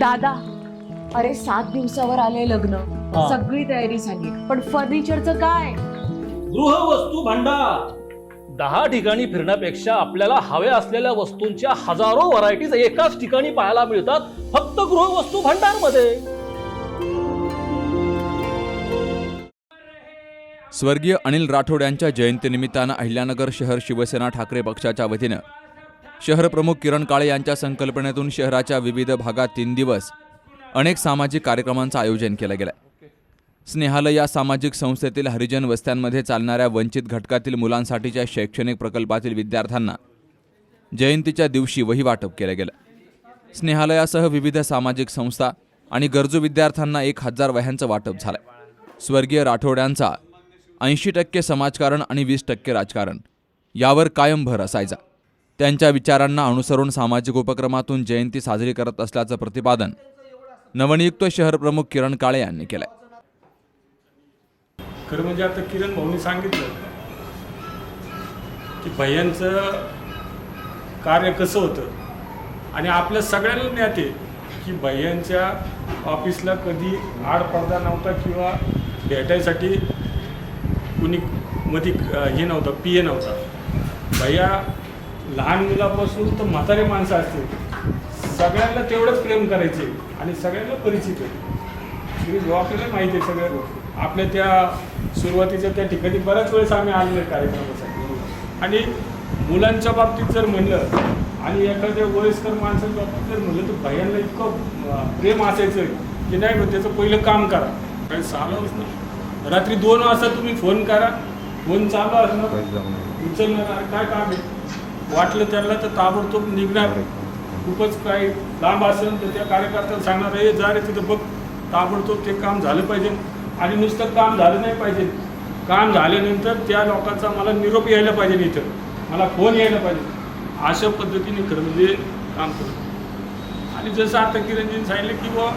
दादा अरे सात दिवसावर आले लग्न. हा. सगळी तयारी झाली. पण फर्निचरचं काय? गृहवस्तू भांडार. दहा ठिकाणी फिरण्यापेक्षा आपल्याला हव्या असलेल्या वस्तूंच्या हजारो व्हरायटीज एकाच ठिकाणी पाहायला मिळतात फक्त गृहवस्तू भांडारमध्ये स्वर्गीय अनिल राठोड यांच्या जयंतीनिमित्तानं अहिल्यानगर शहर शिवसेना ठाकरे पक्षाच्या वतीनं शहर प्रमुख किरण काळे यांच्या संकल्पनेतून शहराच्या विविध भागात तीन दिवस अनेक सामाजिक कार्यक्रमांचं आयोजन केलं गेलं स्नेहालय या सामाजिक संस्थेतील हरिजन वस्त्यांमध्ये चालणाऱ्या वंचित घटकातील मुलांसाठीच्या शैक्षणिक प्रकल्पातील विद्यार्थ्यांना जयंतीच्या दिवशी वही वाटप केलं गेलं. स्नेहालयासह विविध सामाजिक संस्था आणि गरजू विद्यार्थ्यांना एक हजार वह्यांचं वाटप झालंय. स्वर्गीय राठोड्यांचा ऐंशी टक्के समाजकारण आणि वीस टक्के राजकारण यावर कायम भर असायचा. त्यांच्या विचारांना अनुसरून सामाजिक उपक्रमातून जयंती साजरी करत असल्याचं प्रतिपादन नवनियुक्त शहर प्रमुख किरण काळे यांनी केलंय. खरं म्हणजे आता किरण भाऊनी सांगितलं की भैयांचं कार्य कसं होतं? आणि आपल्या सगळ्यांना ज्ञात आहे की भैयांच्या ऑफिसला कधी आड पडदा नव्हता किंवा भेटायसाठी कुणी मध्ये हे नव्हतं पी ए नव्हता. भैया लहान मुलापासून तर म्हातारे माणसं असतील. सगळ्यांना तेवढंच प्रेम करायचे आणि सगळ्यांना परिचित आहे श्री भाऊ आपल्याला माहिती आहे सगळं आपल्या त्या सुरुवातीच्या त्या ठिकाणी बऱ्याच वेळेस आम्ही आलेलो आहे कार्यक्रमासाठी. आणि मुलांच्या बाबतीत जर म्हणलं आणि एखाद्या वयस्कर माणसाच्या बाबतीत जर म्हणलं तर भैयांना इतकं प्रेम असायचं की नाही मग त्याचं पहिलं काम करा. काही चालवच नाही रात्री दोन वाजता तुम्ही फोन करा. फोन चालू असणार. उचलणार. काय काम आहे? वाटलं त्यांना तर ताबडतोब निघणार. खूपच काही लांब असेल तर त्या कार्यकर्त्याला सांगणार हे जा रे तिथं बघ ताबडतोब ते काम झालं पाहिजे. आणि नुसतं काम झालं नाही पाहिजे. काम झाल्यानंतर त्या लोकांचा मला निरोप यायला पाहिजे इथं. मला फोन यायला पाहिजे. अशा पद्धतीने खरं म्हणजे काम करतो आणि जसं आता किरणजीने सांगितलं की बुवा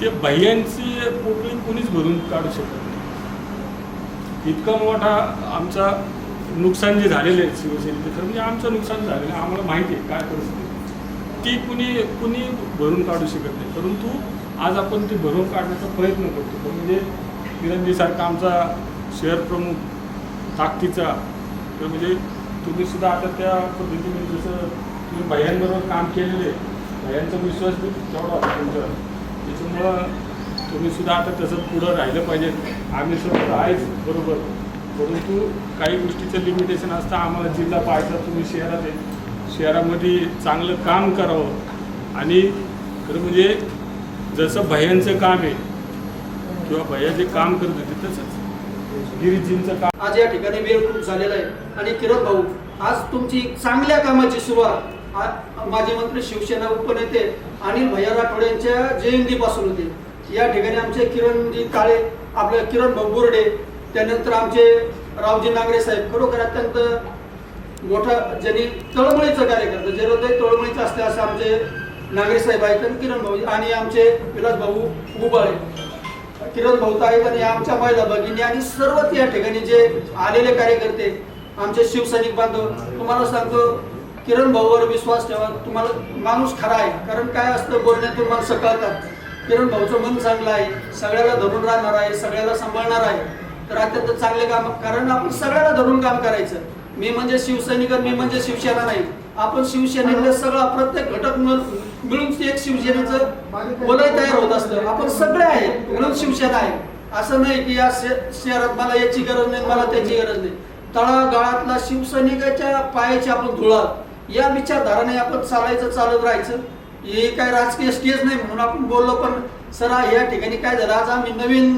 ते भैयांची पोकळी कोणीच भरून काढू शकत नाही. इतका मोठा आमचा नुकसान जे झालेलं आहे शिवसेनेचं खरं म्हणजे आमचं नुकसान झालेलं आहे. आम्हाला माहिती आहे काय परिस्थिती ती कुणी कुणी भरून काढू शकत नाही. परंतु आज आपण ती भरून काढण्याचा प्रयत्न करतो. पण म्हणजे किरणजीसारखा आमचा शहर प्रमुख ताकदीचा. तर म्हणजे तुम्हीसुद्धा आता त्या पद्धतीने जसं तुम्ही भैयांबरोबर काम केलेलं आहे भैयांचा विश्वास बी तेवढा होता तुमच्यावर त्याच्यामुळं तुम्हीसुद्धा आता तसं पुढं राहिलं पाहिजे. आम्ही सुद्धा आहेच बरोबर. परंतु काही गोष्टीचं लिमिटेशन असतं. आम्हाला जिल्हा पाहायचा तुम्ही शहरात आहे शहरामध्ये चांगलं काम करावं. आणि खरं म्हणजे जसं भैयांचं काम आहे किंवा भैया जे काम करत होते तसंच. गिरीजींचं काम. आज या ठिकाणी वेळ खूप झालेला आहे. आणि किरण भाऊ आज तुमची चांगल्या कामाची सुरुवात. माजी मंत्री शिवसेना उपनेते अनिल भैया राठोड यांच्या जयंतीपासून होते. या ठिकाणी आमचे किरणजी काळे आपल्या किरण भाऊ बोर्डे त्यानंतर आमचे रावजी नागरे साहेब खरोखर अत्यंत मोठा ज्यांनी तळमळीचं कार्य करतं जे हृदय तळमळीचं असते असं आमचे नागरे साहेब आहेत आणि किरण भाऊ आणि आमचे विलास भाऊ उबाळे. किरण भाऊ आहेत आणि आमच्या महिला भगिनी आणि सर्वच या ठिकाणी जे आलेले कार्यकर्ते आमचे शिवसैनिक बांधव तुम्हाला सांगतो किरण भाऊवर विश्वास ठेवा तुम्हाला माणूस खरा आहे. कारण काय असतं बोलण्यातून माणसं कळतात किरण भाऊचं मन चांगलं आहे सगळ्याला धरून राहणार आहे सगळ्याला सांभाळणार आहे. तर अत्यंत चांगले काम कारण आपण सगळ्याला धरून काम करायचं. मी म्हणजे शिवसैनिक मी म्हणजे शिवसेना नाही. आपण शिवसेनेतले सगळा प्रत्येक घटक मिळून मिळून एक शिवसेनेचं वलय तयार होत असतं. आपण सगळे आहे म्हणून शिवसेना आहे. असं नाही की या शहरात मला याची गरज नाही मला त्याची गरज नाही. तळागाळातला शिवसैनिकाच्या पायाची आपण धुळा या विचारधाराने आपण चालायचं चालत राहायचं. हे काय राजकीय स्टेज नाही म्हणून आपण बोललो पण सर या ठिकाणी काय झालं? आज आम्ही नवीन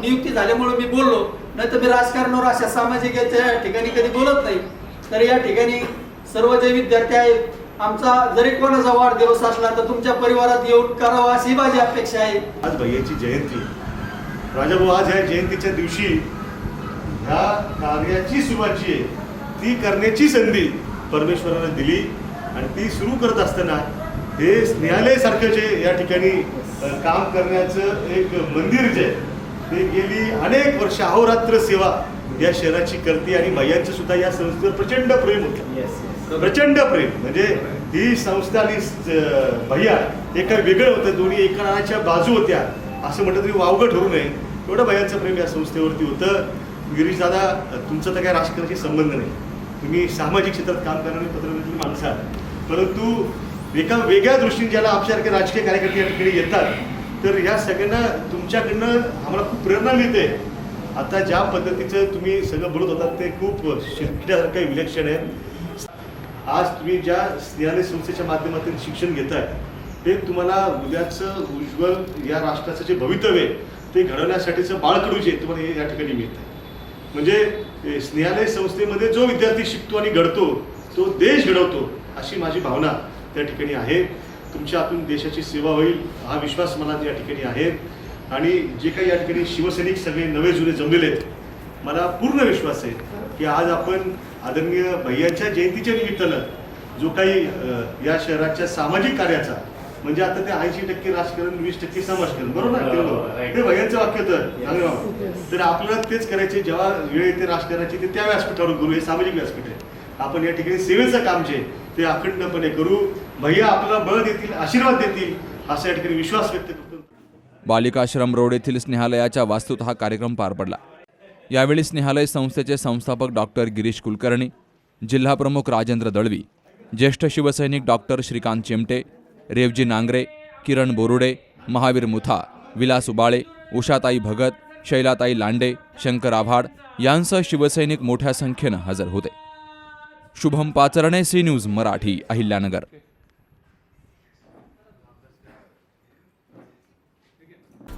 नियुक्ती झाल्यामुळे मी बोललो. नाही तर मी राजकारणावर अशा सामाजिक याच्या ठिकाणी कधी बोलत नाही. तर या ठिकाणी सर्व जे विद्यार्थी आहेत आमचा जरी कोणाचा वाढदिवस असला तर तुमच्या परिवारात येऊन करावा अशी माझी अपेक्षा आहे. आज भैयाची जयंती. राजाभाऊ आज ह्या जयंतीच्या दिवशी ह्या कार्याची सुरुवात जी आहे ती करण्याची संधी परमेश्वरानं दिली आणि ती सुरू करत असताना हे स्नेहालय सारखं जे या ठिकाणी काम करण्याचं एक मंदिर जे ते गेली अनेक वर्ष अहोरात्र सेवा या शहराची करते आणि भैयांचं सुद्धा या संस्थेवर प्रचंड प्रेम होतं. प्रचंड प्रेम. म्हणजे ही संस्था आणि भैया हे काय वेगळं होतं दोन्ही एका नाण्याच्या बाजू होत्या असं म्हटलं तरी वावगं ठरू नये. एवढं भैयांचं प्रेम या संस्थेवरती होतं. गिरीश दादा तुमचं तर काय राजकारणाशी संबंध नाही. तुम्ही सामाजिक क्षेत्रात काम करणारी पत्रकारांची माणसं परंतु एका वेगळ्या दृष्टीने ज्याला आमच्यासारखे राजकीय कार्यकर्ते या ठिकाणी येतात तर ह्या सगळ्यांना तुमच्याकडनं आम्हाला खूप प्रेरणा मिळते. आता ज्या पद्धतीचं तुम्ही सगळं बोलत होतात ते खूप शिकण्यासारखं विलक्षण आहे. आज तुम्ही ज्या स्नेहालय संस्थेच्या माध्यमातून शिक्षण घेत आहे ते तुम्हाला उद्याचं उज्ज्वल या राष्ट्राचं जे भवितव्य आहे ते घडवण्यासाठीचं बाळकडू जे तुम्हाला हे या ठिकाणी मिळतं म्हणजे स्नेहालय संस्थेमध्ये जो विद्यार्थी शिकतो आणि घडतो तो देश घडवतो अशी माझी भावना. त्या ठिकाणी आहे. तुमच्या हातून देशाची सेवा होईल हा विश्वास मला या ठिकाणी आहे. आणि जे काही या ठिकाणी शिवसैनिक सगळे नवे जुने जमलेले आहेत मला पूर्ण विश्वास आहे की आज आपण आदरणीय भैयांच्या जयंतीच्या निमित्तानं जो काही या शहराच्या सामाजिक कार्याचा म्हणजे आता ते ऐंशी टक्के राजकारण वीस टक्के समाजकारण बरोबर? ते भैयांचं वाक्य तर. तर आपल्याला तेच करायचे जेव्हा वेळ येते राजकारणाची ते त्या व्यासपीठावर करू हे सामाजिक व्यासपीठ आहे. आपण या ठिकाणी सेवेचं काम जे ते अखंडपणे करू. भैया आपल्याला बळ देतील आशीर्वाद देतील असा या ठिकाणी विश्वास व्यक्त करतो. बालिकाश्रम रोड येथील स्नेहालयाच्या वास्तूत हा कार्यक्रम पार पडला. यावेळी स्नेहालय संस्थेचे संस्थापक डॉक्टर गिरीश कुलकर्णी जिल्हाप्रमुख राजेंद्र दळवी ज्येष्ठ शिवसैनिक डॉक्टर श्रीकांत चिमटे रेवजी नांगरे किरण बोरुडे महावीर मुथा विलास उबाळे उषाताई भगत शैलाताई लांडे शंकर आव्हाड यांसह शिवसैनिक मोठ्या संख्येनं हजर होते. Shubham Pacharne C news Marathi Ahilyanagar.